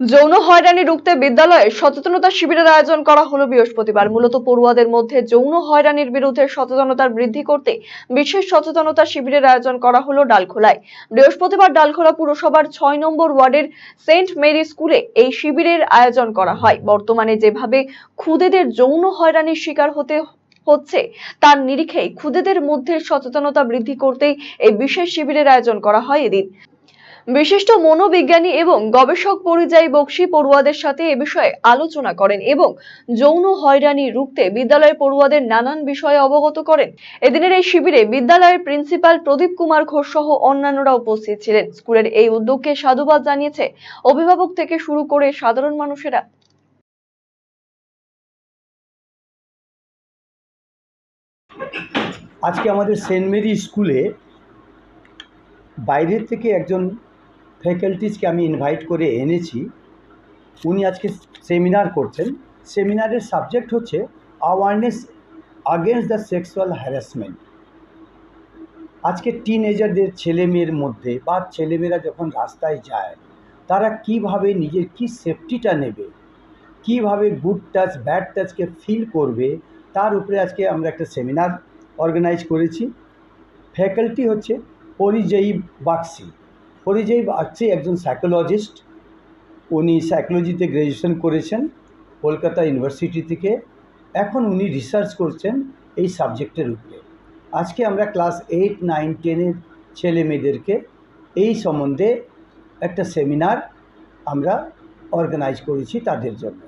যৌন হয়রানি রুখতে বিদ্যালয়ে সচেতনতা শিবিরের আয়োজন করা হলো বৃহস্পতিবার। মূলত পড়ুয়াদের মধ্যে যৌন হয়রানির বিরুদ্ধে সচেতনতার বৃদ্ধি করতে বিশেষ সচেতনতা শিবিরের আয়োজন করা হলো ডালখোলায়। বৃহস্পতিবার ডালখোলা পুরসভার ছয় নম্বর ওয়ার্ডের সেন্ট মেরি স্কুলে এই শিবিরের আয়োজন করা হয়। বর্তমানে যেভাবে খুদেদের যৌন হয়রানির শিকার হতে হচ্ছে, তার নিরিখে খুদেদের মধ্যে সচেতনতা বৃদ্ধি করতেই এই বিশেষ শিবিরের আয়োজন করা হয় এদিন। বিশিষ্ট মনোবিজ্ঞানী এবং গবেষক পরিযায়ী বক্সী পড়ুয়াদের সাথে এ বিষয়ে আলোচনা করেন এবং যৌন হয়রানি রুখতে বিদ্যালয়ের পড়ুয়াদের নানান বিষয়ে অবগত করেন। এদিনের এই শিবিরে বিদ্যালয়ের প্রিন্সিপাল প্রদীপ কুমার ঘোষ সহ অন্যান্যরা উপস্থিত ছিলেন। স্কুলের এই উদ্যোগকে সাধুবাদ জানিয়েছে অভিভাবক থেকে শুরু করে সাধারণ মানুষেরা। আজকে আমাদের সেন্ট মেরি স্কুলে বাইরের থেকে একজন ফ্যাকাল্টিসকে আমি ইনভাইট করে এনেছি। উনি আজকে সেমিনার করছেন। সেমিনারের সাবজেক্ট হচ্ছে awareness against the sexual harassment আজকে টিনেজারদের ছেলে মেয়ের মধ্যে বা ছেলেমেয়েরা যখন রাস্তায় যায়, তারা কীভাবে নিজের কি সেফটিটা নেবে? কীভাবে গুড টাচ ব্যাড টাচকে ফিল করবে? তার উপরে আজকে আমরা একটা সেমিনার অর্গানাইজ করেছি। ফ্যাকাল্টি হচ্ছে পরিযায়ী বাগসি পরিযায়ী আছে একজন সাইকোলজিস্ট উনি সাইকোলজিতে গ্র্যাজুয়েশন করেছেন কলকাতা ইউনিভার্সিটি থেকে। এখন উনি রিসার্চ করছেন এই সাবজেক্টের উপরে। আজকে আমরা ক্লাস এইট নাইন টেনের ছেলে মেয়েদেরকে এই সম্বন্ধে একটা সেমিনার আমরা অর্গানাইজ করেছি তাদের জন্য।